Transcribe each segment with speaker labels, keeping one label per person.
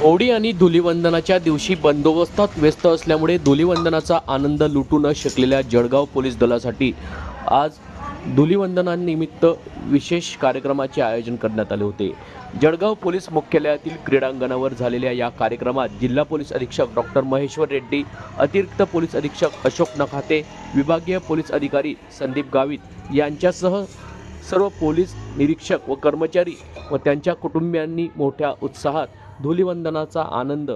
Speaker 1: होळी आणि धुलीवंदनाच्या दिवशी बंदोबस्तात व्यस्त असल्यामुळे धुलीवंदनाचा आनंद लुटू न शकलेल्या जळगाव पोलीस दलासाठी आज धुलीवंदनानिमित्त विशेष कार्यक्रमाचे आयोजन करण्यात आले होते. जळगाव पोलीस मुख्यालयातील क्रीडांगणावर झालेल्या या कार्यक्रमात जिल्हा पोलीस अधीक्षक डॉक्टर महेश्वर रेड्डी अतिरिक्त पोलीस अधीक्षक अशोक नखाते विभागीय पोलीस अधिकारी संदीप गावित यांच्यासह सर्व पोलीस निरीक्षक व कर्मचारी व त्यांच्या कुटुंबियांनी मोठ्या उत्साहात धुलिवंदनाचा आनंद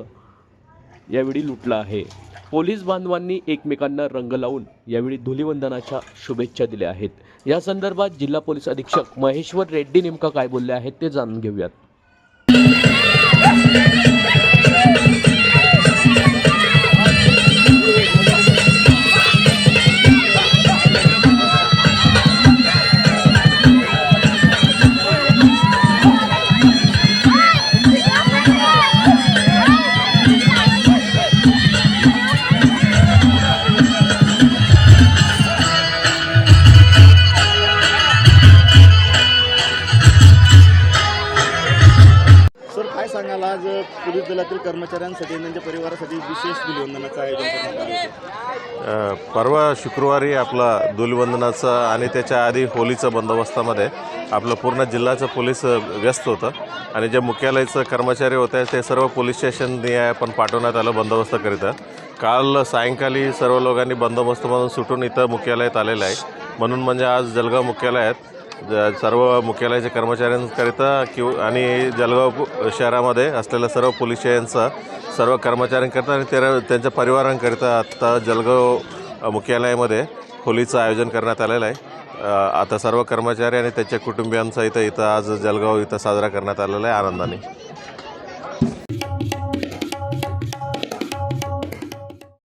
Speaker 1: यावेळी लुटला आहे. पोलीस बांधवांनी एकमेकांना रंग लावून यावेळी धुलिवंदनाच्या शुभेच्छा दिल्या आहेत. या संदर्भात जिल्हा पोलीस अधीक्षक महेश्वर रेड्डी नेमका काय बोलले आहेत ते जाणून घेऊयात.
Speaker 2: सांगाल आज पोलीस दलातील कर्मचाऱ्यांसाठी त्यांच्या परिवारासाठी विशेष धुलिवंदनाचं आयोजन करण्यात आलं होतं.
Speaker 3: अ, परवा शुक्रवारी आपला धुलिवंदनाचं आणि त्याच्या आधी होलीचं बंदोबस्तामध्ये आपलं पूर्ण जिल्ह्याचं पोलीस अ, व्यस्त होतं. आणि जे मुख्यालयाचं कर्मचारी होते ते सर्व पोलीस स्टेशन पण पाठवण्यात आलं बंदोबस्ताकरिता काल सायंकाळी सर्व लोकांनी बंदोबस्तमधून सुटून इथं मुख्यालयात आलेलं आहे. म्हणून म्हणजे आज जलगाव मुख्यालयात सर्व मुख्यालयाच्या कर्मचाऱ्यांकरिता किंवा आणि जळगाव शहरामध्ये असलेल्या सर्व पोलीस स्टेशनचा सर्व कर्मचाऱ्यांकरिता आणि त्या त्यांच्या परिवारांकरिता आत्ता जळगाव मुख्यालयामध्ये होलीचं आयोजन करण्यात आलेलं आहे. आता सर्व कर्मचारी आणि त्यांच्या कुटुंबियांचा इथं इथं आज जळगाव इथं साजरा करण्यात आलेला आहे आनंदाने.